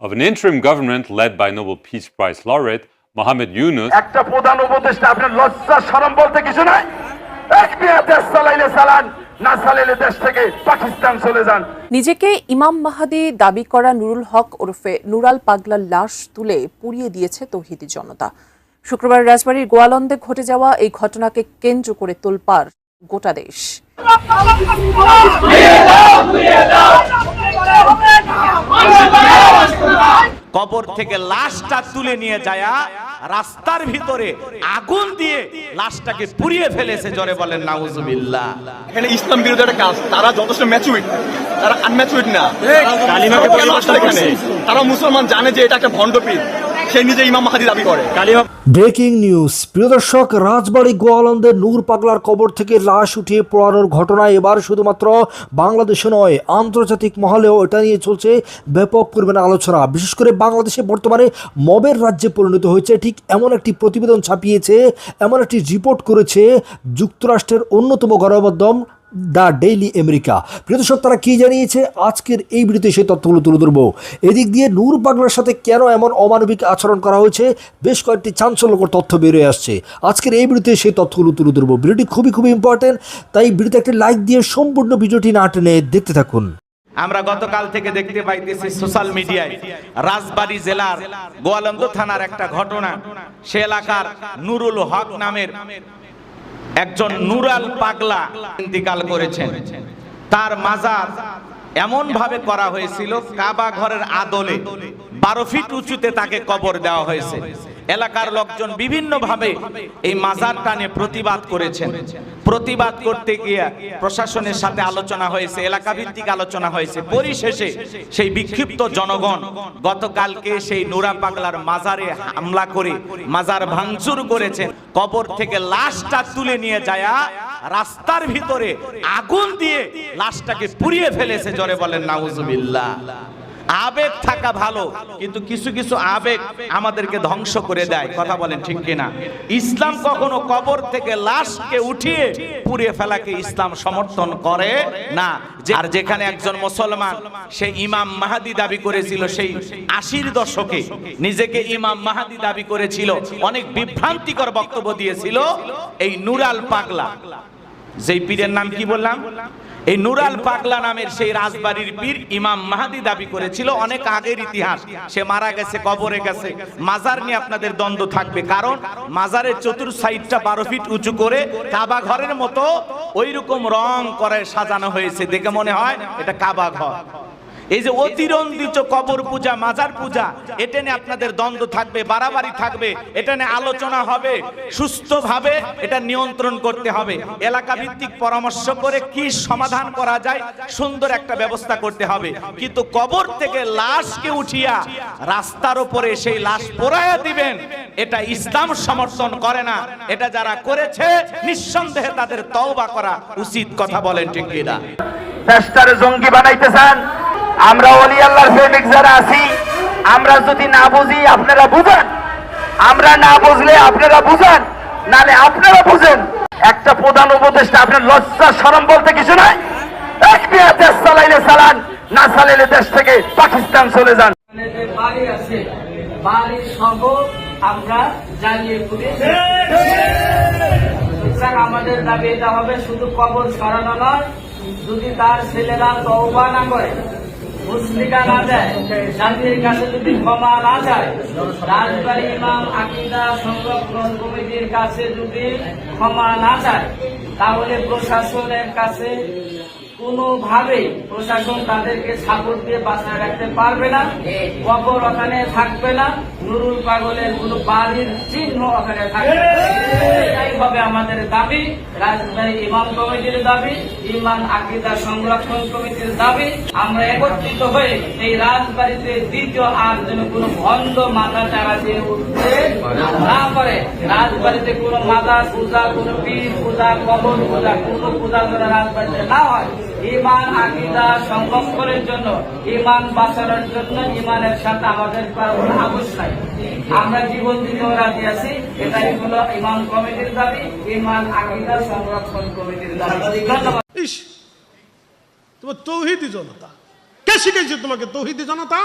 of an interim government led by Nobel Peace Prize laureate Mohamed Yunus. একটা প্রধান উপদেষ্টা আপনার লজ্জা সরম বলতে কিছু নাই? এক মেয়ে দেশ চালাইলে চালান না চালাইলে দেশ থেকে পাকিস্তান চলে যান। নিজেকে ইমাম মাহাদি দাবি করা নুরুল হক ওরফে নুরাল পাগলার লাশ তুলে পুড়িয়ে দিয়েছে তৌহিদি জনতা। শুক্রবার রাজবাড়ির গোয়ালন্দে ঘটে যাওয়া এই ঘটনাকে কেন্দ্র করে তোলপাড় গোটা দেশ। কবর থেকে লাশটা তুলে নিয়ে যায়া রাস্তার ভিতরে আগুন দিয়ে লাশটাকে পুড়িয়ে ফেলেছে জরে বলেন নাউজুবিল্লাহ। এখানে ইসলাম বিরোধী একটা কাজ। তারা যথেষ্ট ম্যাচুইড তারা আনম্যাচুইড না। তারা মুসলমান জানে যে এটা একটা ভণ্ডপীর। সে নিজে ইমাম মাহাদি দাবি করে। Breaking news. প্রিয় দর্শক, রাজবাড়ী গোয়ালন্দের নূর পাগলার কবর থেকে লাশ উঠিয়ে পড়ানোর ঘটনায় এবার শুধুমাত্র বাংলাদেশে নয়, আন্তর্জাতিক মহলেও এটা নিয়ে চলছে ব্যাপক পরিমাণে আলোচনা। বিশেষ করে বাংলাদেশে বর্তমানে মবের রাজ্যে পরিণত হয়েছে, ঠিক এমন একটি প্রতিবেদন ছাপিয়েছে, এমন একটি রিপোর্ট করেছে যুক্তরাষ্ট্রের অন্যতম গণমাধ্যম দ্য ডেইলি আমেরিকা। প্রিয় দর্শক, তারা কি জানিয়েছে? আজকের এই ভিডিওতে সেই তথ্যগুলো তুলে ধরবো। এদিক দিয়ে নূর পাগলার সাথে কেন এমন অমানবিক আচরণ করা হয়েছে? বেশ কয়েকটি চাঞ্চল্যকর তথ্য বেরিয়ে আসছে। আজকের এই ভিডিওতে সেই তথ্যগুলো তুলে ধরবো। ভিডিওটি খুবই খুবই ইম্পর্টেন্ট তাই ভিডিওতে একটি লাইক দিয়ে সম্পূর্ণ ভিডিওটি না টেনে দেখতে থাকুন। আমরা গতকাল থেকে দেখতে পাইতেছি সোশ্যাল মিডিয়ায় রাজবাড়ী জেলার গোয়ালন্দ থানার একটা ঘটনা। সে এলাকার নুরুল হক নামের একজন নুরাল পাগলা ইন্তিকাল করেছেন। তার মাজার এমন ভাবে করা হয়েছিল, কাবা ঘরের আদলে বারো ফিট উঁচুতে তাকে কবর দেওয়া হয়েছে। এলাকার লোকজন বিভিন্ন ভাবে এই মাজারটা নিয়ে প্রতিবাদ করেছেন। প্রতিবাদ করতে গিয়ে প্রশাসনের সাথে আলোচনা হয়েছে এলাকা ভিত্তিক আলোচনা হয়েছে। পরিশেষে সেই বিক্ষিপ্ত জনগণ গতকালকে সেই নুরা পাগলার মাজারে হামলা করে, মাজার ভাঙচুর করেছেন কবর থেকে লাশটা তুলে নিয়ে যায়া রাস্তার ভিতরে আগুন দিয়ে লাশটাকে পুড়িয়ে ফেলেছে, জরে বলেন, নাউজুবিল্লাহ। আবেগ থাকা ভালো, কিন্তু কিছু কিছু আবেগ আমাদেরকে ধ্বংস করে দেয়। কথা বলেন ঠিক কিনা? ইসলাম কখনো কবর থেকে লাশকে উঠিয়ে পুড়িয়ে ফেলাকে ইসলাম সমর্থন করে না। আর যেখানে একজন মুসলমান, সে ইমাম মাহাদি দাবি করেছিল সেই আশির দশকে। নিজেকে ইমাম মাহাদি দাবি করেছিল, অনেক বিভ্রান্তিকর বক্তব্য দিয়েছিল এই নুরাল পাগলা। যেই পীরের নাম কি বললাম? এই নুরাল পাগলা নামের সেই রাজবাড়ির পীর ইমাম মাহাদি দাবি করেছিল, অনেক আগের ইতিহাস। সে মারা গেছে, কবরে গেছে। মাজার নিয়ে আপনাদের দ্বন্দ্ব থাকবে, কারণ মাজারের চতুর সাইডটা বারো ফিট উঁচু করে কাবা ঘরের মতো ওই রকম রং করে সাজানো হয়েছে। দেখে মনে হয় এটা কাবা ঘর। এই যে অতিরঞ্জিত কবর পূজা, মাজার পূজা, এটা নিয়ে আপনাদের দ্বন্দ্ব থাকবে, বাড়াবাড়ি থাকবে, এটা নিয়ে আলোচনা হবে, সুস্থভাবে এটা নিয়ন্ত্রণ করতে হবে। এলাকা ভিত্তিক পরামর্শ করে কি সমাধান করা যায়, সুন্দর একটা ব্যবস্থা করতে হবে। কিন্তু কবর থেকে লাশকে উঠিয়া রাস্তার উপরে সেই লাশ পোড়াইয়া দিবেন, এটা ইসলাম সমর্থন করে না। এটা যারা করেছে, নিঃসন্দেহে তাদের তওবা করা উচিত, কথা বলেন ঠিক কিনা। জঙ্গি বানাইতেছেন। আমরা অলি আল্লাহর প্রেমিক যারা আছি, আমরা যদি না বুঝি, আপনারা বুঝেন। আমরা না বুঝলে আপনারা বুঝেন, নালে আপনারা বুঝেন। একটা প্রধান উপদেষ্টা আপনার লজ্জা সরম বলতে কিছু নাই? এক দেশ চালাইলে চালান না চালাইলে দেশ থেকে পাকিস্তান চলে যান। বাড়ি আছে। বাড়ি সহ আমরা জ্বালিয়ে পুড়িয়ে আমাদের দাবি এটা হবে, শুধু কবর সরানো নয়, যদি তার ছেলেরা তওবা না করে মুসলিকা না কাছে যদি ক্ষমা না যায়, রাজবাড়ি, ইমাম, আকিদা, সংরক্ষণ কমিটির কাছে যদি ক্ষমা না যায়, তাহলে প্রশাসনের কাছে কোনোভাবেই প্রশাসন তাদেরকে সাপোর্ট দিয়ে বাঁচায় রাখতে পারবে না, কবর ওখানে থাকবে না, নুরুল পাগলের কোনো বাড়ির চিহ্ন ওখানে থাকবে। এটাই হবে আমাদের দাবি, রাজধানী ইমাম কমিটির দাবি, ইমান, আকিদা সংরক্ষণ কমিটির দাবি। আমরা একত্রিত হয়ে এই রাজবাড়িতে দ্বিতীয় আর যেন কোনো ভণ্ড মাথা চারা দিয়ে উঠতে না করে রাজবাড়িতে কোনো মাদা, পূজা, কোনো পীর, পূজা, কবর, পূজা, কোনো পূজা যেন রাজবাড়িতে না হয়। ইমান আকিদা সংরক্ষণের জন্য ইমান বাঁচানোর জন্য ইমানের সাথে আমাদের কোনো নাই। আমরা জীবন দিতেও রাজি আছি এটাই হলো ইমান কমিটির দাবি ইমান আকিদা সংরক্ষণ কমিটির দাবি। ধন্যবাদ। তোমার তৌহিদি জনতা। কে শিখেছে তোমাকে তৌহিদ জনতা?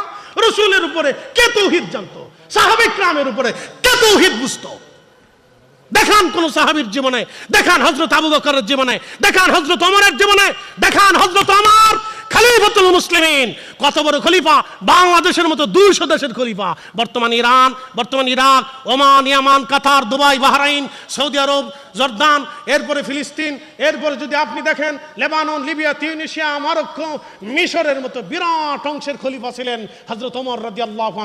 রসুলের উপরে কে তৌহিদ জানতো? সাহাবিক রামের উপরে কে তৌহিদ বুঝতো? দেখান কোন সাহাবির জীবনে, দেখান হজরত আবু বকরের জীবনে, দেখান হজরত অমরের জীবনে, দেখান হজরত অমর খলিফাতুল মুসলিমিন। কত বড় খলিফা? বাংলাদেশের মতো দুইশো দেশের খলিফা। বর্তমান ইরান, বর্তমান Iraq, Oman, Yemen, Qatar, Dubai, Bahrain, Saudi Arab Jordan, এরপরে ফিলিস্তিন, এরপরে যদি আপনি দেখেন লেবানন, লিবিয়া, তিউনিশিয়া, মরক্কো, মিশরের মতো বিরাট অংশের খলিফা ছিলেন হজরত ওমর রাজি আল্লাহ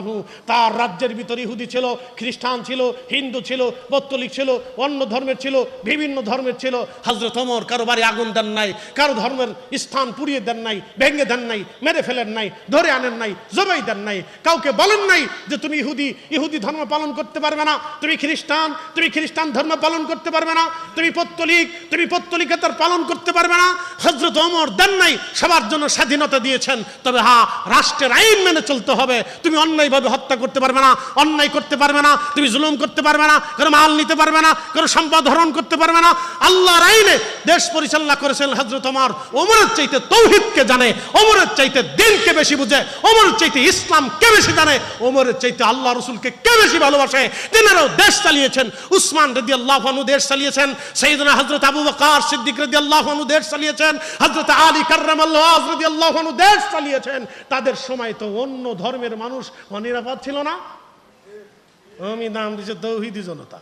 তার রাজ্যের ভিতরে ইহুদি ছিল, খ্রিস্টান ছিল, হিন্দু ছিল পত্তলিক ছিল, অন্য ধর্মের ছিল, বিভিন্ন ধর্মের ছিল। হজরত ওমর কারও বাড়ি আগুন দেন নাই, কারও ধর্মের স্থান পুড়িয়ে দেন নাই, ভেঙে দেন নাই, মেরে ফেলেন নাই, ধরে আনেন নাই, জবাই দেন নাই। কাউকে বলেন নাই যে তুমি ইহুদি ইহুদি ধর্ম পালন করতে পারবে না, তুমি খ্রিস্টান তুমি খ্রিস্টান ধর্ম পালন করতে পারবে না। তুমি পত্তলিক, তুমি পত্তলিকতার পালন করতে পারবে না। হজরত ওমর দেন নাই, সবার জন্য স্বাধীনতা দিয়েছেন। তবে হ্যাঁ রাষ্ট্রের আইন মেনে চলতে হবে। তুমি অন্যায়ভাবে হত্যা করতে পারবে না, অন্যায় করতে পারবে না, তুমি জুলুম করতে পারবে না, কোনো মাল নিতে পারবে না, কোনো সম্পদ হরণ করতে পারবে না। আল্লাহর আইনে দেশ পরিচালনা করেছেন হজরত ওমর। ওমরের চাইতে তৌহিদকে জানে, ওমরের চাইতে দিনকে বেশি বুঝে, ওমরের চাইতে ইসলামকে বেশি জানে অমরের চাইতে আল্লাহ রসুলকে কে বেশি ভালোবাসে? তিনারাও দেশ চালিয়েছেন। উসমান রদি আল্লাহ দেশ চালিয়েছেন। সেইদিনা হজরত আবু বকার সিদ্দিক রদি আল্লাহ দেশ চালিয়েছেন। হজরত আলী কার্রাম আল্লাহ রদি আল্লাহ দেশ চালিয়েছেন। তাদের সময় তো অন্য ধর্মের মানুষ অনিরাপদ ছিল না। আমি নাম দিচ্ছে তৌহিদি জনতা।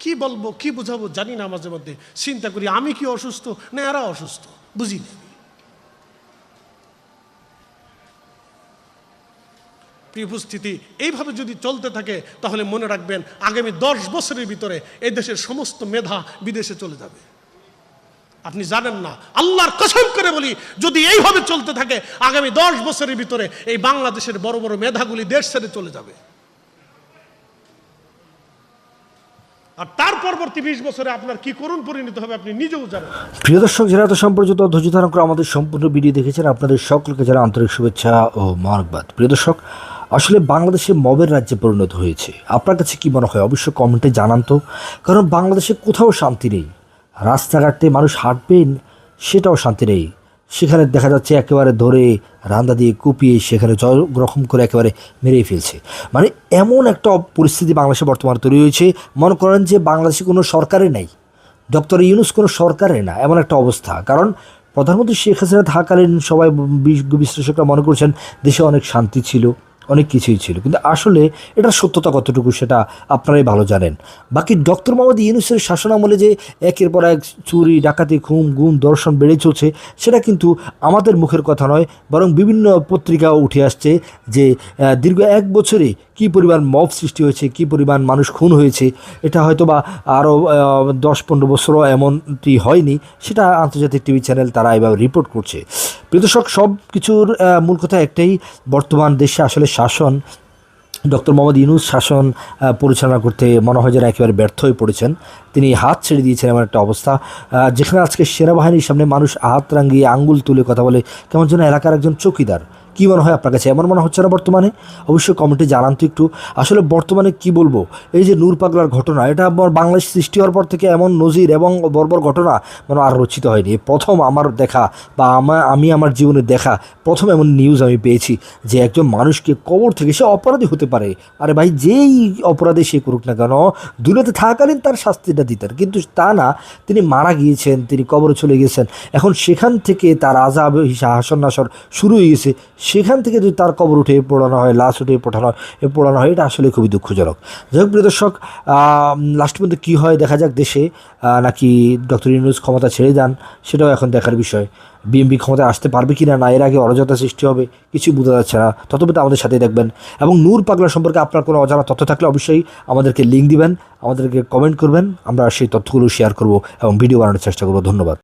কি বলব, কি বুঝাবো জানি না মাঝে মধ্যে। চিন্তা করি, আমি কি অসুস্থ? না, এরা অসুস্থ। বুঝি না প্রিয় উপস্থিতি এইভাবে যদি চলতে থাকে, তাহলে মনে রাখবেন আগামী দশ বছরের ভিতরে এই দেশের সমস্ত মেধা বিদেশে চলে যাবে। আপনি জানেন না, আল্লাহর কসম করে বলি, যদি এইভাবে চলতে থাকে, আগামী দশ বছরের ভিতরে এই বাংলাদেশের বড় বড় মেধাগুলি দেশ ছেড়ে চলে যাবে। আর তার পরবর্তী বিশ বছরে আপনার কি করুন পরিণত হবে আপনি নিজেও জানেন। প্রিয় দর্শক, যারা সম্পর্কিত ধৈর্য ধারণ করে আমাদের সম্পূর্ণ ভিডিও দেখেছেন, আপনাদের সকলকে যারা আন্তরিক শুভেচ্ছা ও মার্কবাদ। প্রিয় দর্শক আসলে বাংলাদেশে মবের রাজ্যে পরিণত হয়েছে। আপনার কাছে কি মনে হয়? অবশ্যই কমেন্টে জানান তো। কারণ বাংলাদেশে কোথাও শান্তি নেই। রাস্তাঘাটে মানুষ হাঁটবেন, সেটাও শান্তি নেই। সেখানে দেখা যাচ্ছে একেবারে ধরে রান্দা দিয়ে কুপিয়ে সেখানে রকম করে একেবারে মেরেই ফেলছে। মানে এমন একটা পরিস্থিতি বাংলাদেশে বর্তমানে তৈরি হয়েছে। মনে করেন যে বাংলাদেশে কোনো সরকারে নেই। ডক্টর ইউনুস কোনো সরকারের না। এমন একটা অবস্থা। কারণ প্রধানমন্ত্রী শেখ হাসিনা থাকালীন সবাই বিশ্লেষকরা মনে করছেন দেশে অনেক শান্তি ছিল। অনেক কিছুই ছিল। কিন্তু আসলে এটার সত্যতা কতটুকু সেটা আপনারাই ভালো জানেন। বাকি ডক্টর মোহাম্মদ ইউনুসের শাসনামলে যে একের পর এক চুরি, ডাকাতি খুম গুম দর্শন বেড়ে চলছে, সেটা কিন্তু আমাদের মুখের কথা নয়, বরং বিভিন্ন পত্রিকাও উঠে আসছে যে দীর্ঘ এক বছরে কি পরিমাণ মব সৃষ্টি হয়েছে, কি পরিমাণ মানুষ খুন হয়েছে, এটা হয়তো বা আরও দশ পনেরো বছরও এমনটি হয়নি, সেটা আন্তর্জাতিক টিভি চ্যানেল তারা এভাবে রিপোর্ট করছে। দর্শক, সব কিছুর মূল কথা একটাই, বর্তমান দেশে আসলে শাসন, ডক্টর মোহাম্মদ ইউনুস শাসন পরিচালনা করতে মনে হয় যেন একেবারে ব্যর্থ হয়ে পড়েছেন। তিনি হাত ছেড়ে দিয়েছেন এমন একটা অবস্থা। যেখানে আজকে সেনাবাহিনীর সামনে মানুষ হাত রাঙিয়ে আঙ্গুল তুলে কথা বলে, কেমন যেন এলাকার একজন চৌকিদার কি মনে হয় আপনার কাছে? এমন মনে হচ্ছে না বর্তমানে? অবশ্যই কমেন্টে জানান তো একটু। আসলে বর্তমানে কি বলব? এই যে নূর পাগলার ঘটনা, এটা আমার বাংলাদেশ সৃষ্টি হওয়ার পর থেকে এমন নজির এবং বর্বর ঘটনা মানে আর রচিত হয়নি। প্রথম আমার দেখা বা আমার আমি আমার জীবনে দেখা, প্রথম এমন নিউজ আমি পেয়েছি যে একজন মানুষকে কবর থেকে সে অপরাধী হতে পারে। আরে ভাই, যেই অপরাধে সে করুক না কেন দুনিয়াতে থাকালীন তার শাস্তিটা দিতেন কিন্তু তা না, তিনি মারা গিয়েছেন, তিনি কবরে চলে গেছেন এখন সেখান থেকে তার আজাব হাসন নাসর শুরু হয়ে গেছে। সেখান থেকে যদি তার কবর উঠে পোড়ানো হয়, লাশ উঠে পোঠানো হয় পোড়ানো হয়, এটা আসলে খুবই দুঃখজনক। যাই হোক, প্রিয় দর্শক লাস্ট পর্যন্ত কী হয় দেখা যাক দেশে নাকি ডক্টর ইউনুস ক্ষমতা ছেড়ে দেন সেটাও এখন দেখার বিষয়। বিএমপি ক্ষমতায় আসতে পারবে কি না না এর আগে অরাজকতা সৃষ্টি হবে, কিছু বোঝা যাচ্ছে না। ততপক্ষে আমাদের সাথেই দেখবেন। এবং নূর পাগলা সম্পর্কে আপনার কোনো অজানা তথ্য থাকলে অবশ্যই আমাদেরকে লিঙ্ক দিবেন, আমাদেরকে কমেন্ট করবেন, আমরা সেই তথ্যগুলো শেয়ার করব এবং ভিডিও বানানোর চেষ্টা করব। ধন্যবাদ।